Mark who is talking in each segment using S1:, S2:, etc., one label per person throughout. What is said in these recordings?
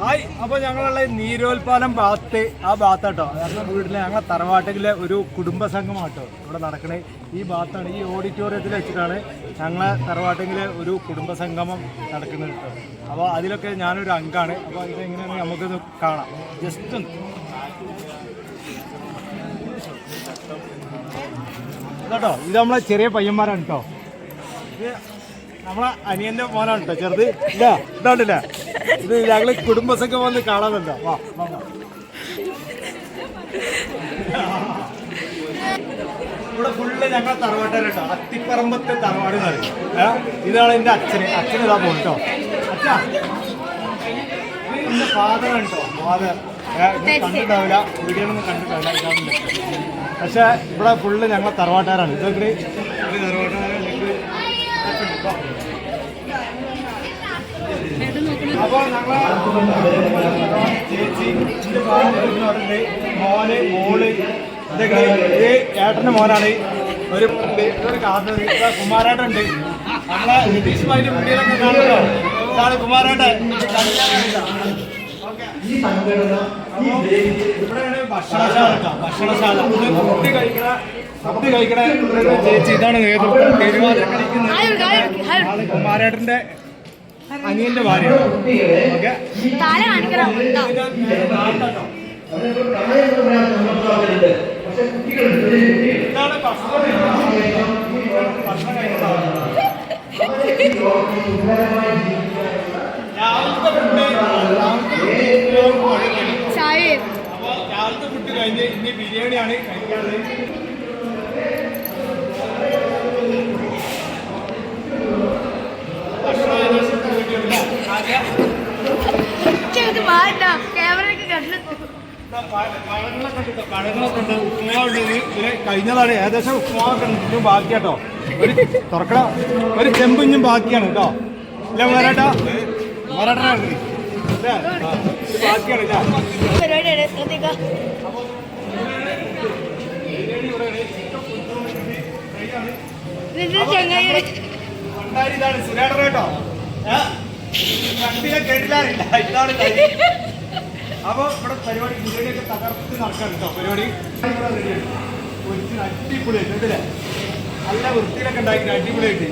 S1: Hi അപ്പൊ ഞങ്ങളുള്ള നീരോൽപാലം ഭാഗത്ത് ആ ഭാഗത്താട്ടോ. ഞങ്ങളുടെ വീട്ടിലെ ഞങ്ങളെ തറവാട്ടിലെ ഒരു കുടുംബ സംഘമാട്ടോ ഇവിടെ നടക്കണേ. ഈ ഭാഗത്താണ് ഈ ഓഡിറ്റോറിയത്തിൽ വെച്ചിട്ടാണ് ഞങ്ങളെ തറവാട്ടിലെ ഒരു കുടുംബ സംഗമം നടക്കുന്നത് കേട്ടോ. അപ്പോൾ അതിലൊക്കെ ഞാനൊരു അംഗമാണ് അപ്പോൾ ഇതെങ്ങനെയാണ് നമുക്കിത് കാണാം. ജസ്റ്റ് കേട്ടോ ഇത് നമ്മളെ ചെറിയ പയ്യന്മാരാണ് കേട്ടോ. നമ്മളെ അനിയന്റെ മോനാണ് കേട്ടോ ചെറുത്. ഇതാ. ഇതാണ്ടില്ല? ഇത് ഞങ്ങൾ കുടുംബസംഘം വന്ന് കാണാനുണ്ടോ വാ. ഇവിടെ ഫുള്ള് ഞങ്ങൾ തറവാട്ടുകാരുണ്ടോ? അത്തിപ്പറമ്പത്തെ തറവാട് എന്ന് പറയും. ഇതാണ് എന്റെ അച്ഛന്. അച്ഛന് ഇതാ പോകും കേട്ടോ അച്ഛാ. എന്റെ ഫാദറാണ് കേട്ടോ ഫാദർ കണ്ടിട്ടാവില്ല വീഡിയോയിലൊന്നും കണ്ടിട്ടാവില്ല ഇതാവുന്നില്ല പക്ഷെ ഇവിടെ ഫുള്ള് ഞങ്ങളെ തറവാട്ടുകാരാണ്. ഇതൊക്കെ ഒരു അപ്പോൾ ഞങ്ങളെ ചേച്ചി ഇതിന്റെ ഭാര്യ എന്ന് പറയുന്നത് മോന് മോൾ ഇതൊക്കെ ഇത് ഏട്ടന്റെ മോനാണ് ഒരു കുമാരേട്ടുണ്ട് കാർഡ് കുമാരേട്ടൻ ഉണ്ട് നമ്മളെ നിതീഷുമായിട്ട് കുട്ടികളൊക്കെ കാണുമല്ലോ ഇതാണ് കുമാരേട്ടൻ ഇവിടെയാണ് ഭക്ഷണശാല ഭക്ഷണശാല ഇത് ഫുഡ് കഴിക്കണ ഫുഡ് കഴിക്കണ ഒരു ചേച്ചി ഇതാണ് നേതൃത്വം അനിയന്റെ ഭാര്യ
S2: കാണിക്കണം.
S1: രാവിലത്തെ ഫുഡ്
S2: ചായ
S1: രാവിലത്തെ കഴിഞ്ഞ് ഇനി ബിരിയാണിയാണ് കഴിക്കാനുള്ളത് പഴങ്ങളൊക്കെ ഉണ്ട് കേട്ടോ. ഉപ്പുമാവുണ്ട് കഴിഞ്ഞതാണ്. ഏകദേശം ഉപ്പുമാവൊക്കെ ഉണ്ട്. ബാക്കിയാട്ടോ. ഒരു തുറക്കണം ഒരു ചെമ്പിഞ്ഞും ബാക്കിയാണ് കേട്ടോ. ഇല്ല മറാട്ട മറാട്ട ബാക്കിയാണ് പണ്ടാരി ഇതാണ് സുരേട്ടൻ കേട്ടോ? കണ്ടില്ല കേട്ടില്ല ഇതാണ് അപ്പൊ ഇവിടെ പരിപാടി ബിരിയാണിയൊക്കെ തകർത്ത് നടക്കാൻ കേട്ടോ പരിപാടി. റെഡിയാണ് ഒരിക്കലും അടിപൊളിയായിട്ട് നല്ല വൃത്തിയിലൊക്കെ ഉണ്ടാക്കി അടിപൊളിയായിട്ട്.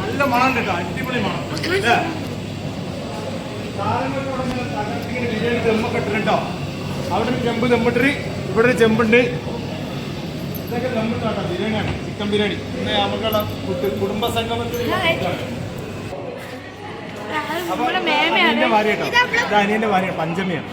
S1: നല്ല മണം കേട്ടോ അടിപൊളി മണം. അല്ലേ? സാധനങ്ങളൊക്കെ ഇവിടെ ഇങ്ങനെ തകർത്ത് ഇങ്ങനെ ബിരിയാണി ദമ്മൊക്കെ ഇട്ടിട്ടുണ്ടോ അവിടെ ഒരു ചെമ്പ് ദമ്മിട്ടിട്ട് ഇവിടെ ഒരു ചെമ്പുണ്ട്. ഇതൊക്കെ ദമ്മിട്ടാട്ടോ ബിരിയാണിയാണ് ചിക്കൻ ബിരിയാണി. പിന്നെ നമുക്കുള്ള കുടുംബ സംഗമത്തിൽ
S2: മേമയാണ്.
S1: അനിയന്റെ ഭാര്യ കേട്ടോ. ഇത് അനിയന്റെ ഭാര്യ പഞ്ചമിയാണ്.